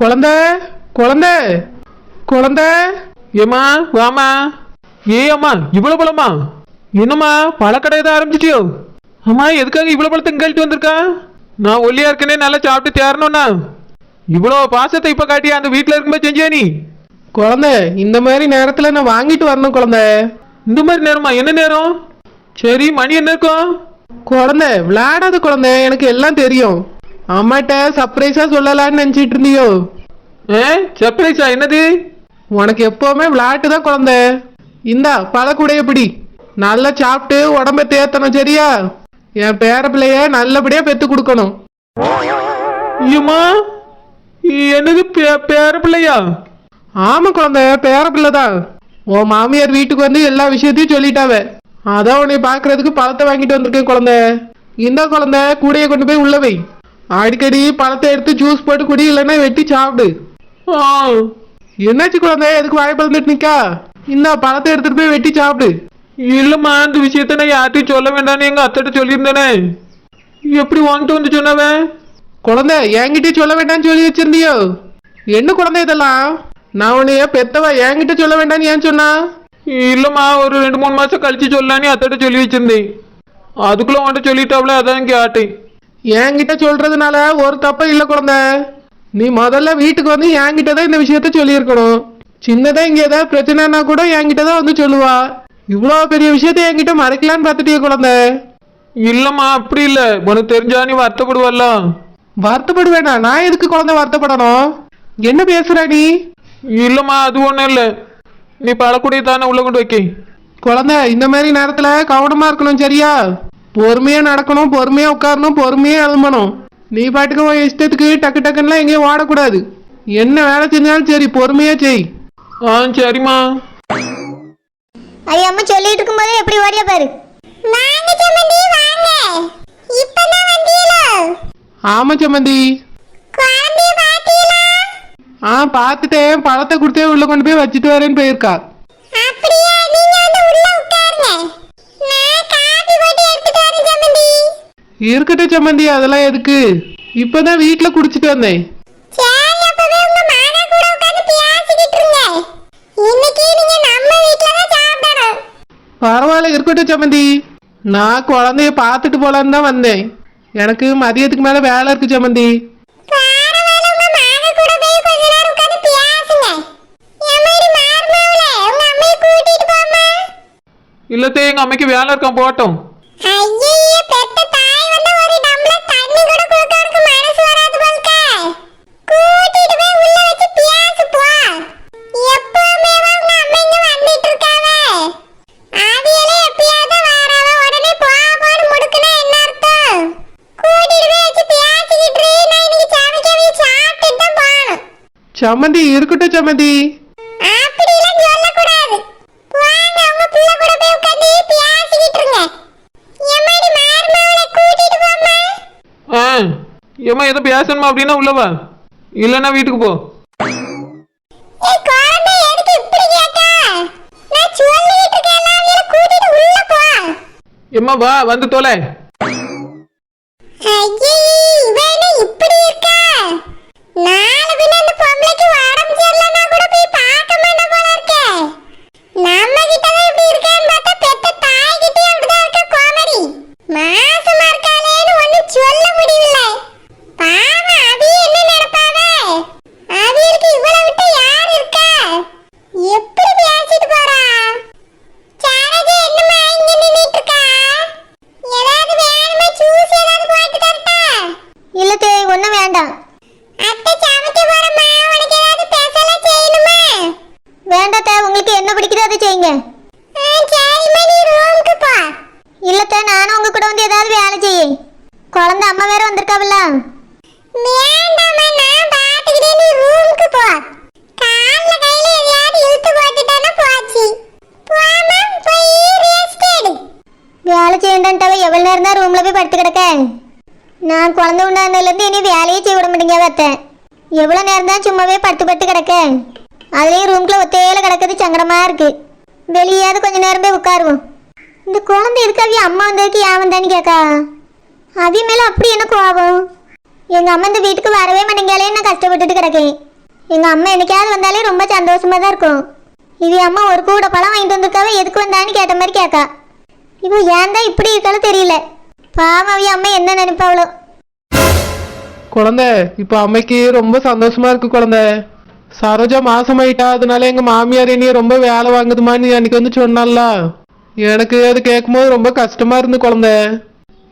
குழந்த குழந்தை குழந்த. ஏம்மா வாமா ஏ அம்மா இவ்வளோ பழமா? என்னம்மா பழக்கடை தான் ஆரம்பிச்சிட்டியோ? அம்மா எதுக்காக இவ்வளோ பழத்தை கழிட்டு வந்திருக்கா? நான் ஒல்லியா இருக்கனே நல்லா சாப்பிட்டு தேரணும்ண்ணா இவ்வளோ பாசத்தை இப்போ காட்டி அந்த வீட்டில் இருக்கும்போது செஞ்சியா நீ? குழந்தை இந்த மாதிரி நேரத்தில் நான் வாங்கிட்டு வரணும் குழந்தை. இந்த மாதிரி நேரமா? என்ன நேரம்? சரி மணி என்ன இருக்கும்? குழந்த விளையாடாத குழந்தை எனக்கு எல்லாம் தெரியும். அம்மாட்ட சர்ப்ரைஸா சொல்லலாம்னு நினைச்சிட்டு இருந்தியோ? ஏ சர்ப்ரைஸா என்னது? உனக்கு எப்பவுமே விளையாட்டு தான் குழந்தை. இந்தா பழக்கூடைய பிடி நல்லா சாப்பிட்டு உடம்ப தேத்தணும் சரியா? என் பேர பிள்ளைய நல்லபடியா பெத்து கொடுக்கணும். ஐயம்மா என்னது பேர பிள்ளையா ஆமா குழந்தை பேர பிள்ளை தான். உன் மாமியார் வீட்டுக்கு வந்து எல்லா விஷயத்தையும் சொல்லிட்டாவ. அதான் உன்னை பாக்குறதுக்கு பழத்தை வாங்கிட்டு வந்திருக்கேன் குழந்தை. இந்த குழந்தை கூடைய கொண்டு போய் உள்ள வை. அடிக்கடி பழத்தை எடுத்து ஜூஸ் போட்டு குடி இல்லைன்னா வெட்டி சாப்பிடு. ஆ, என்னாச்சு குழந்தை? எதுக்கு வாய் பறந்துட்டு நிக்கா? இந்த பழத்தை எடுத்துட்டு போய் வெட்டி சாப்பிடு. இல்லம்மா இந்த விஷயத்த நான் யார்ட்டையும் சொல்ல வேண்டாம்னு எங்க அத்தைட்ட சொல்லியிருந்தேனே. எப்படி வாங்கிட்டு வந்து சொன்னவன் குழந்தை என்கிட்ட சொல்ல வேண்டாம்னு சொல்லி வச்சிருந்தியோ? என்ன குழந்தை இதெல்லாம்? நான் உன்னைய பெத்தவ என்கிட்ட சொல்ல வேண்டாம்னு ஏன் சொன்னா? இல்லம்மா ஒரு ரெண்டு மூணு மாசம் கழிச்சு சொல்லலான்னு அத்தைட்ட சொல்லி வச்சிருந்தேன். அதுக்குள்ள உன்கிட்ட சொல்லிட்டாப்ல அதான் கேட்டேன். என்கிட்ட சொல்றதுனால ஒரு தப்பும் இல்லை குழந்தை. நீ முதல்ல வீட்டுக்கு வந்து என்கிட்ட தான் இந்த விஷயத்த சொல்லியிருக்கணும். சின்னதா இங்க ஏதாவது பிரச்சனைனா கூட என்கிட்ட தான் வந்து சொல்லுவா. இவ்வளோ பெரிய விஷயத்த என்கிட்ட மறைக்கலான்னு பார்த்துட்டிய குழந்தை. இல்லம்மா அப்படி இல்ல. உனக்கு தெரிஞ்சா நீ வருத்தப்படுவல்ல. வருத்தப்பட வேணாம் நான் எதுக்கு குழந்தை வருத்தப்படணும்? என்ன பேசுற நீ? இல்லம்மா அது ஒண்ணும் இல்ல. நீ பழக்கூடிய தானே உள்ள கொண்டு வைக்க. குழந்தை இந்த மாதிரி நேரத்துல கவனமா இருக்கணும் சரியா? பொறுமையா நடக்கணும் பொறுமையா உட்காரணும் பொறுமையா எழும்பணும். நீ பாட்டுக்கு உன் இஷ்டத்துக்கு டக்கு டக்குன்னுலாம் எங்கேயும் ஓடக்கூடாது. என்ன வேலை செஞ்சாலும் சரி பொறுமையா செய். ஆ சரிம்மா. ஐயா அம்மா சொல்லிட்டு இருக்கும்போதே எப்படி ஓடியா பாரு. வாங்க சம்மந்தி வாங்க. இப்பதான் வந்தீங்களோ ஆமா சம்மந்தி. குழந்தைய பாத்தீங்களா? ஆ பார்த்துட்டேன் பழத்தை கொடுத்தே உள்ள கொண்டு போய் வச்சுட்டு வரேன்னு போயிருக்கா. அப்படியே? நீங்க வந்து உள்ள உட்காருங்க நான் காபி போட்டு எடுத்துட்டு வரேன் சம்மந்தி இருக்கட்டும் சம்மந்தி அதெல்லாம் எதுக்கு? இப்பதான் வீட்டுல குடிச்சிட்டு வந்தேன். சரி அப்பவே உங்க மாமா கூட உட்கார்ந்து பேசிக்கிட்டு இருங்க. இன்னைக்கு நீங்க நம்ம வீட்ல தான் சாப்பிடணும். பரவாயில்ல இருக்கட்டும் சம்மந்தி. நான் குழந்தைய பார்த்துட்டு போலான்னு தான் வந்தேன். எனக்கு மதியத்துக்கு மேல வேலை இருக்கு சம்மந்தி. இல்லத்தே எங்க அம்மைக்கு வேலை இருக்கான் போட்டோம் குழந்தை எதுக்கு இப்படி கேட்டா? நான் சொல்லிட்டு இருக்கேன் அவங்கள கூட்டிட்டு உள்ள போ. எம்மா வா வந்து தொலை ஐயே இவன் என்ன இப்படி இருக்கா நாளை பின்ன இந்த பொம்பளைக்கு உடம்பு சரியில்லைன்னா கூட போய் பார்க்க மாட்டேன் போல இருக்கே நம்ம கிட்ட தான் இப்படி இருக்கேன்னு பார்த்தா பெத்த தாய் கிட்டயும் அப்படிதான் இருக்க கோமடி மாசமா இருக்காளேன்னு ஒண்ணும் சொல்ல முடியல பாவம் அவி என்ன நினைப்பாவ அவியலுக்கு இவ்வளவு விட்டு யார் இருக்கா எப்படி பேசிட்டு போறா சாரஜா என்னம்மா இங்க நின்னுட்டு இருக்கா ஏதாவது வேணுமா ஜூஸ் ஏதாவது போட்டு தரட்டா இல்ல தேய் ஒண்ணும் வேண்டாம் அத்தை சமைக்க போறம்மா உனக்கு ஏதாவது ஸ்பெஷலா செய்யணுமா வேண்டாம் தே உங்களுக்கு என்ன பிடிக்குதோ அதை செய்யுங்க சரிம்மா நீ ரூமுக்கு போ இல்ல தே நானும் உங்க கூட வந்து ஏதாவது வேலை செய்ய. குழந்தை அம்மா வேற வந்திருக்காவல்ல. வேலை செய்யண்டான்ட்டவ எவ்வளவு நேரம் தான் ரூம்ல போய் படுத்து கிடக்க? நான் குழந்தை உண்டானதுலேருந்து இனி வேலையே செய்ய விட மாட்டேங்க அத்தை. எவ்வளோ நேரம் தான் சும்மாவே படுத்து படுத்து கிடக்க? அதுலேயும் ரூம்குள்ள ஒத்தையில கிடக்குது சங்கடமா இருக்கு. வெளியாவது கொஞ்ச நேரம் போய் உட்காருவோம். இந்த குழந்தை எதுக்கு அம்மா வந்ததுக்கு ஏன் வந்தான்னு கேட்கா அவிய மேலே அப்படி என்ன கோபம் எங்கள் அம்மா இந்த வீட்டுக்கு வரவே மாட்டேங்காலே நான் கஷ்டப்பட்டுட்டு கிடக்கேன். எங்கள் அம்மா என்னைக்காவது வந்தாலே ரொம்ப சந்தோஷமாக தான் இருக்கும். இது அம்மா ஒரு கூட பழம் வாங்கிட்டு வந்திருக்காவே எதுக்கு வந்தான்னு கேட்ட மாதிரி கேட்கா இவன் ஏன் தான் இப்படி இருக்காலும் தெரியல. பாவம் அம்மா என்ன நினைப்பாவளோ. குழந்தை இப்ப அம்மைக்கு ரொம்ப சந்தோஷமா இருக்கு குழந்தை. சரோஜா மாசமாயிட்டா அதனால எங்க மாமியார் என்னைய ரொம்ப வேலை வாங்குதுமான்னு அன்னைக்கு வந்து சொன்னால எனக்கு அது கேட்கும்போது ரொம்ப கஷ்டமா இருந்து குழந்தை.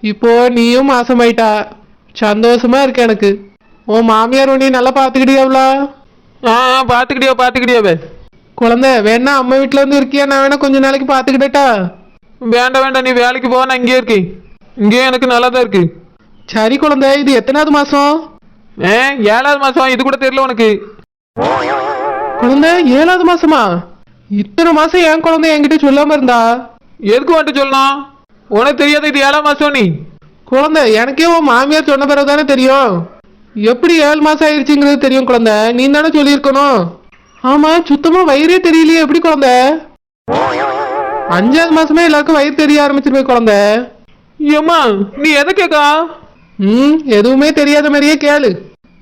இப்போ நீயும் மாசமாயிட்டா. சந்தோஷமா இருக்கு எனக்கு. உன் மாமியார் உன்னைய நல்லா பாத்துக்கிட்டியாவ்ளா ஆ ஆ, பாத்துக்கிட்டியா பாத்துக்கிட்டியாவே குழந்தை வேணா அம்மா வீட்டுல இருந்து இருக்கியா? நான் வேணா கொஞ்ச நாளைக்கு பாத்துக்கிட்டேட்டா வேண்டாம் வேண்டாம் நீ வேலைக்கு போ நான் இங்கேயே இருக்கேன். இங்கேயே எனக்கு நல்லா தான் இருக்கு. சரி குழந்தை இது எத்தனாவது மாசம்? ஏ ஏழாவது மாசம் இது கூட தெரியல உனக்கு. குழந்தை ஏழாவது மாசமா? இத்தனை மாசம் என் குழந்தை என்கிட்ட சொல்லாம இருந்தா? எதுக்கு வந்துட்டு சொல்லணும் உனக்கு தெரியாத இது ஏழாம் மாசம் நீ. குழந்தை எனக்கே உன் மாமியார் சொன்ன பிறகு தானே தெரியும். எப்படி ஏழு மாசம் ஆயிடுச்சுங்கிறது தெரியும் குழந்தை. நீ தானே சொல்லியிருக்கணும். ஆமா சுத்தமா வயிறே தெரியலையே. எப்படி குழந்தை? அஞ்சாவது மாசமே எல்லாருக்கும் வயிறு தெரிய ஆரம்பிச்சிருவே குழந்தை. ஏம்மா நீ எதை கேட்கா? ம் எதுவுமே தெரியாத மாதிரியே கேளு.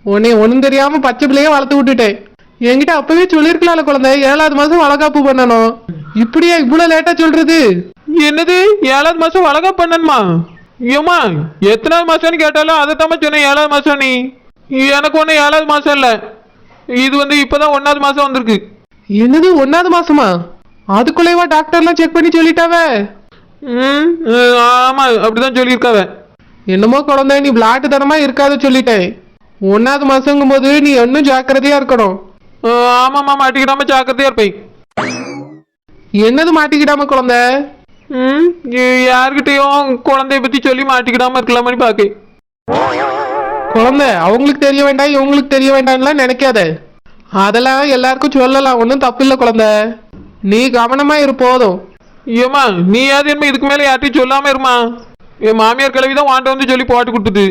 உன்னை ஒன்றும் தெரியாம பச்சை பிள்ளைய வளர்த்து விட்டுட்டேன். என்கிட்ட அப்பவே சொல்லியிருக்கலாம்ல குழந்தை ஏழாவது மாசம் வளகாப்பு பண்ணணும். இப்படியா இவ்வளவு லேட்டா சொல்றது? என்னது? ஏழாவது மாசம் வளகா பண்ணணுமா? ஏம்மா எத்தனாவது மாசம்னு கேட்டாலும் அதை தான் சொன்னேன் ஏழாவது மாசம் நீ. எனக்கு ஒன்றும் ஏழாவது மாசம் இல்லை. இது வந்து இப்போதான் ஒன்றாவது மாசம் வந்திருக்கு. என்னது ஒன்னாவது மாசமா? அதுக்குள்ளேவா டாக்டர்லாம் செக் பண்ணி சொல்லிட்டாவே? ம் ஆமா அப்படிதான் சொல்லியிருக்காவ. என்னமோ குழந்தை நீ விளாட்டு தனமா இருக்காத சொல்லிட்டேன். ஒன்னாவது மாசங்கும் போது நீ இன்னும் ஜாக்கிரதையா இருக்கணும். அஹ், ஆமாம்மா மாட்டிக்கிடாம ஜாக்கிரதையா இருப்பேன். என்னது மாட்டிக்கிடாம குழந்தை? ம் யார்கிட்டயும் குழந்தைய பத்தி சொல்லி மாட்டிக்கிடாம இருக்கலாமனு பாக்கேன் குழந்தை அவங்களுக்கு தெரிய வேண்டாம் இவங்களுக்கு தெரிய வேண்டாம்லாம் நினைக்காத. அதெல்லாம் எல்லாருக்கும் சொல்லலாம் ஒன்றும் தப்பு இல்லை குழந்தை. நீ கவனமா இரு போதும். ஏம்மா நீ யாரு என்ன இதுக்கு மேல யார்ட்டையும் சொல்லாம இருமா என் மாமியார் கிளவி தான் வாண்ட வந்து சொல்லி போட்டு கொடுத்தது.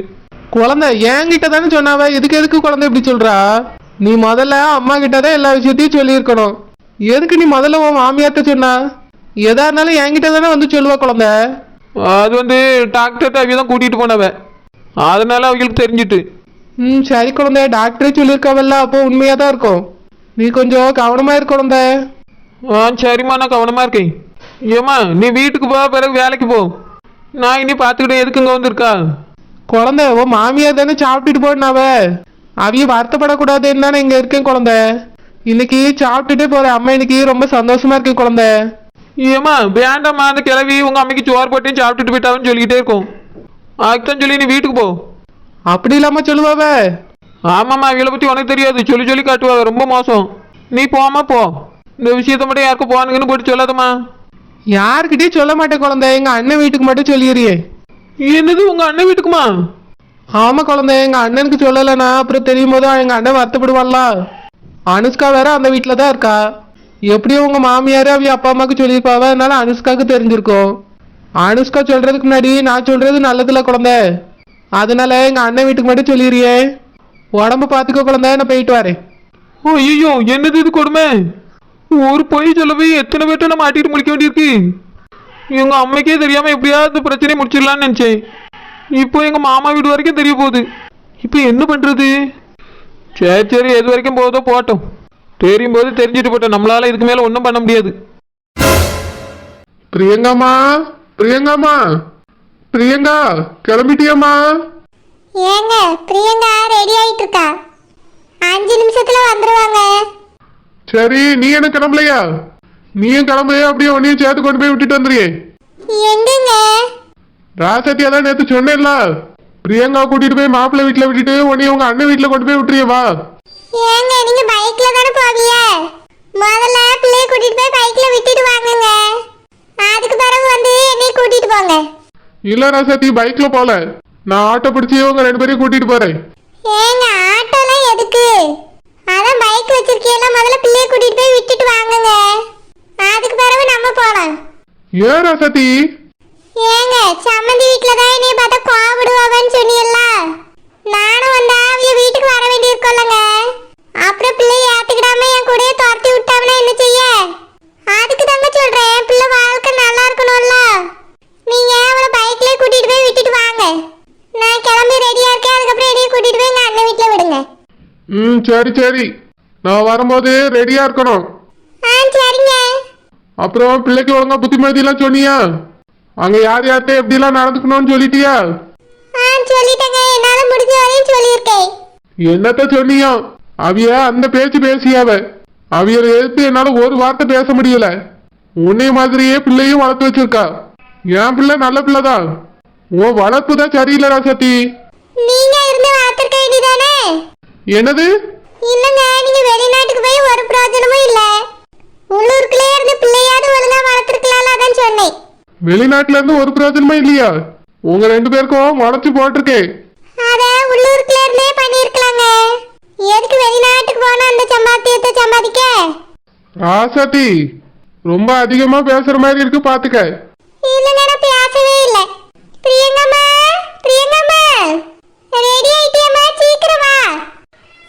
குழந்தை என்கிட்ட தானே சொன்னாவ? இதுக்கு எதுக்கு குழந்தை இப்படி சொல்றா? நீ முதல்ல அம்மா கிட்ட தான் எல்லா விஷயத்தையும் சொல்லியிருக்கணும். எதுக்கு நீ முதல்ல உன் மாமியார்ட்ட சொன்னா? எதா இருந்தாலும் என்கிட்ட தானே வந்து சொல்லுவா குழந்தை. அது வந்து டாக்டர்கிட்ட அவிய தான் கூட்டிட்டு போனவ. அதனால அவங்களுக்கு தெரிஞ்சிட்டு. ம் சரி குழந்தை டாக்டரே சொல்லியிருக்காவல்ல அப்போ உண்மையாக தான் இருக்கும். நீ கொஞ்சம் கவனமா இரு குழந்தை. ஆ சரிம்மா நான் கவனமா இருக்கேன். ஏம்மா நீ வீட்டுக்கு போ பிறகு வேலைக்கு போ. நான் இனி பார்த்துக்கிட்டே எதுக்கு இங்கே வந்திருக்கா? குழந்தை உன் மாமியார் தானே சாப்பிட்டுட்டு போனாவ. அவிய வருத்தப்படக்கூடாதுன்னு தானே இங்க இருக்கேன் குழந்தை. இன்னைக்கு சாப்பிட்டுட்டே போறேன் அம்மா இன்னைக்கு ரொம்ப சந்தோஷமா இருக்கேன் குழந்தை. ஏம்மா வேண்டாம்மா அந்த கிளவி உங்க அம்மைக்கு சோறு போட்டையும் சாப்பிட்டுட்டு போயிட்டாவன்னு சொல்லிக்கிட்டே இருக்கும். அதுதான் சொல்லி நீ வீட்டுக்கு போ. அப்படி இல்லாம சொல்லுவாவ? ஆமாம்மா இவளை பற்றி உனக்கு தெரியாது. சொல்லி சொல்லி காட்டுவா ரொம்ப மோசம். நீ போமா போ. இந்த விஷயத்த மட்டும் யாருக்கும் போனுங்கன்னு போட்டு சொல்லாதம்மா. யாருக்கிட்டயும் சொல்ல மாட்டேன் குழந்தை. எங்க அண்ணன் வீட்டுக்கு மட்டும் சொல்லிடுறியே. என்னது உங்க அண்ணன் வீட்டுக்குமா? ஆமா குழந்தை எங்க அண்ணனுக்கு சொல்லலைன்னா அப்புறம் தெரியும் போது எங்க அண்ணன் வருத்தப்படுவான்ல. அனுஷ்கா வேற அந்த வீட்டில் தான் இருக்கா? எப்படியும் உங்கள் மாமியார் அவிய அப்பா அம்மாவுக்கு சொல்லியிருப்பாவ? அதனால அனுஷ்காவுக்கு தெரிஞ்சிருக்கும். அனுஷ்கா சொல்கிறதுக்கு முன்னாடி நான் சொல்கிறது நல்லதுல குழந்தை. அதனால எங்கள் அண்ணன் வீட்டுக்கு மட்டும் சொல்லிடுறியே உடம்ப பார்த்துக்கோ குழந்தை நான் போயிட்டு வரேன். ஓ ஐயோ என்னது இது கொடுமை? ஒரு பொய் சொல்லவே எத்தனை பேர்ட்ட நான் மாட்டிட்டு முடிக்க வேண்டியிருக்கு? எங்கள் அம்மைக்கே தெரியாமல் எப்படியாவது இந்த பிரச்சனையை முடிச்சிடலான்னு நினச்சேன். இப்போ எங்கள் மாமா வீடு வரைக்கும் தெரிய போகுது. இப்போ என்ன பண்ணுறது சரி சரி எது வரைக்கும் போதோ போட்டோம் தெரியும் போது தெரிஞ்சுட்டு போட்டோம் நம்மளால இதுக்கு மேல ஒன்றும் பண்ண முடியாது பிரியங்காமா பிரியங்காமா பிரியங்கா கிளம்பிட்டியாமா ஏங்க பிரியங்கா ரெடி ஆயிட்டு இருக்கா அஞ்சு நிமிஷத்துல வந்துருவாங்க சரி நீ என்ன கிளம்பலையா நீயும் கிளம்பலையா அப்படியே உன்னையும் சேர்த்து கொண்டு போய் விட்டுட்டு வந்துறியே எங்கங்க ராசத்தியா தான் நேத்து சொன்னேன்ல பிரியங்கா கூட்டிட்டு போய் மாப்பிள்ளை வீட்டுல விட்டுட்டு உன்னைய உங்க அண்ணன் வீட்டுல கொண்டு போய் விட்டுறியே வா. ஏங்க நீங்க பைக்ல தானே போவீங்க? முதல்ல பிள்ளைய கூட்டிட்டு போய் பைக்ல விட்டுட்டு வாங்குங்க. அதுக்கு பிறகு வந்து என்னை கூட்டிட்டு போங்க. இல்ல ராசாத்தி பைக்ல போல. நான் ஆட்டோ பிடிச்சி உங்க ரெண்டு பேரையும் கூட்டிட்டு போறேன். ஏங்க ஆட்டோலாம் எதுக்கு? அதான் பைக் வச்சிருக்கீங்களா முதல்ல பிள்ளைய கூட்டிட்டு போய் விட்டுட்டு வாங்குங்க. அதுக்கு பிறகு நம்ம போலாம். ஏன் ராசாத்தி ஏங்க சம்மந்தி வீட்ல தான் என்னைய பார்த்தா கோவப்படுவாங்கன்னு சொன்னீல்ல நானும் வந்தா அவிய வீட்டுக்கு வர வேண்டியிருக்கோம்லங்க அப்புறம் பிள்ளைய ஏத்துக்கிடாம என் கூடயே துரத்தி விட்டாங்கன்னா என்ன செய்ய? அதுக்கு தாங்க சொல்றேன் பிள்ளை வாழ்க்கை நல்லா இருக்கணும்ல. நீங்க அவளை பைக்லயே கூட்டிட்டு போய் விட்டுட்டு வாங்க. நான் கிளம்பி ரெடியா இருக்கேன் அதுக்கப்புறம் என்னைய கூட்டிட்டு போய் எங்க அண்ணன் வீட்ல விடுங்க. ம் சரி சரி. நான் வரும்போது ரெடியா இருக்கணும். ஆ சரிங்க. அப்புறம் பிள்ளைக்கு ஒழுங்கா புத்திமதியெல்லாம் சொன்னியா? அங்க யார் யார்கிட்ட எப்படிலாம் நடந்துக்கணும்னு சொல்லிட்டியா? சொல்லிட்டேங்க. என்னால முடிஞ்ச வரையும் சொல்லியிருக்கேன். என்னத்த சொன்னியோ? அவிய அந்த பேச்சு பேசியாவ அவியரை எதிர்த்து என்னால ஒரு வார்த்தை பேச முடியல. உன்னை மாதிரியே பிள்ளையும் வளர்த்து வச்சிருக்கா. என் பிள்ளை நல்ல பிள்ளைதான் உன் வளர்ப்பு தான் சரியில்லை ராசத்தி. நீங்க இருந்து வளர்த்துருக்க வேண்டியதானே? என்னது? இல்லங்க நீங்க வெளிநாட்டுக்கு போய் ஒரு பிரயோஜனமும் இல்ல. உள்ளூருக்குள்ளே இருந்து பிள்ளையாவது ஒழுங்கா வளர்த்துருக்கலாம்ல அதான் சொன்னேன். வெளிநாட்டுல இருந்து ஒரு பிரயோஜனமும் இல்லையா? உங்க ரெண்டு பேருக்கும் முளைச்சு போட்டிருக்கேன் அத உள்ளூருக்குள்ள இருந்தே பண்ணிருக்கலாங்க எதுக்கு வெளிநாட்டுக்கு போனா அந்த சம்பாத்தியத்தை சம்பாதிக்க? ராசாத்தி ரொம்ப அதிகமா பேசுற மாதிரி இருக்கு பாத்துக்க. இல்லங்க நான் பேசவே இல்ல. பிரியங்கம்மா பிரியங்கம்மா. ரெடி ஆயிட்டியம்மா? சீக்கிரம் வா.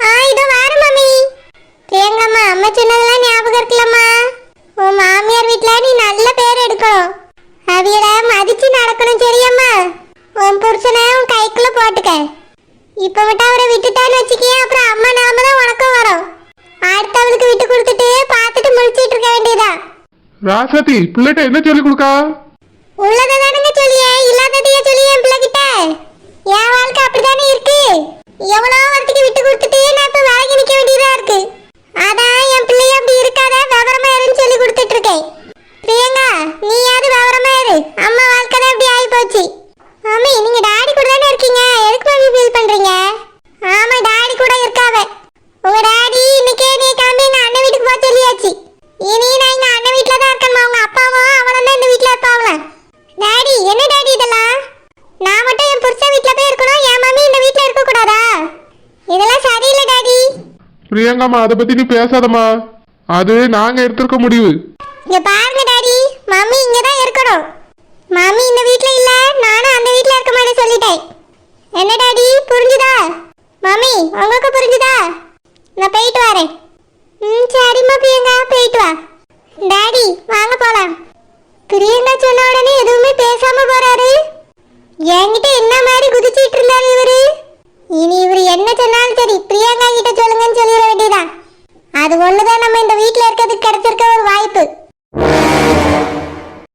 ஆ இதோ மம்மி. பிரியங்கம்மா அம்மா சொன்னதெல்லாம் ஞாபகம் இருக்குல்லம்மா உன் மாமியார் வீட்ல நீ நல்ல பேர் எடுக்கணும் அவியல மதிச்சு நடக்கணும் சரியம்மா உன் புருஷனை உன் கைக்குள்ள போட்டுக்க இப்ப மட்டும் அவரை விட்டுட்டான்னு வச்சுக்கிய அப்புறம் அம்மா நாம தான் உனக்கும் வரும் அடுத்தவளுக்கு விட்டு கொடுத்துட்டு பார்த்துட்டு முழிச்சிட்டு இருக்க வேண்டியதான் ராசாத்தி பிள்ளைகிட்ட என்ன சொல்லி கொடுக்கா உள்ளதை தானுங்க சொல்லியே இல்லாததையே சொல்லியே என் பிள்ளைகிட்ட என் வாழ்க்கை அப்படிதானே இருக்கு எவ்வளோ வரத்துக்கு விட்டு கொடுத்துட்டு நான் இப்ப வேலைக்கு நிக்க வேண்டியதா இருக்கு அதான் என் பிள்ளைய அப்படி இருக்காத விவரமா இருன்னு சொல்லி கொடுத்துட்டு இருக்கேன் பிரியங்கா நீயாவது விவரமா இரு அம்மா வாழ்க்கை தான் இப்படி ஆகி போச்சு ஆமா நீங்க டாடி கூட தானே இருக்கீங்க எதுக்கு மம்மி ஃபீல் பண்றீங்க ஆமா டாடி கூட இருக்காவ உங்க டாடி இன்னைக்கே நீ கிளம்பி எங்க அண்ணன் வீட்டுக்கு போக சொல்லியாச்சு இனி நான் எங்க அண்ணன் வீட்ல தான் இருக்கணுமா உங்க அப்பாவும் அவனும் தான் இந்த வீட்ல இருப்பாங்களா டாடி என்ன டாடி இதெல்லாம் நான் மட்டும் என் புருஷன் வீட்ல போய் இருக்கணும் என் மம்மி இந்த வீட்ல இருக்க கூடாதா இதெல்லாம் சரியில்லை டாடி பிரியங்காமா அதை பத்தி நீ பேசாதம்மா. அது நாங்க எடுத்திருக்க முடிவு. இங்க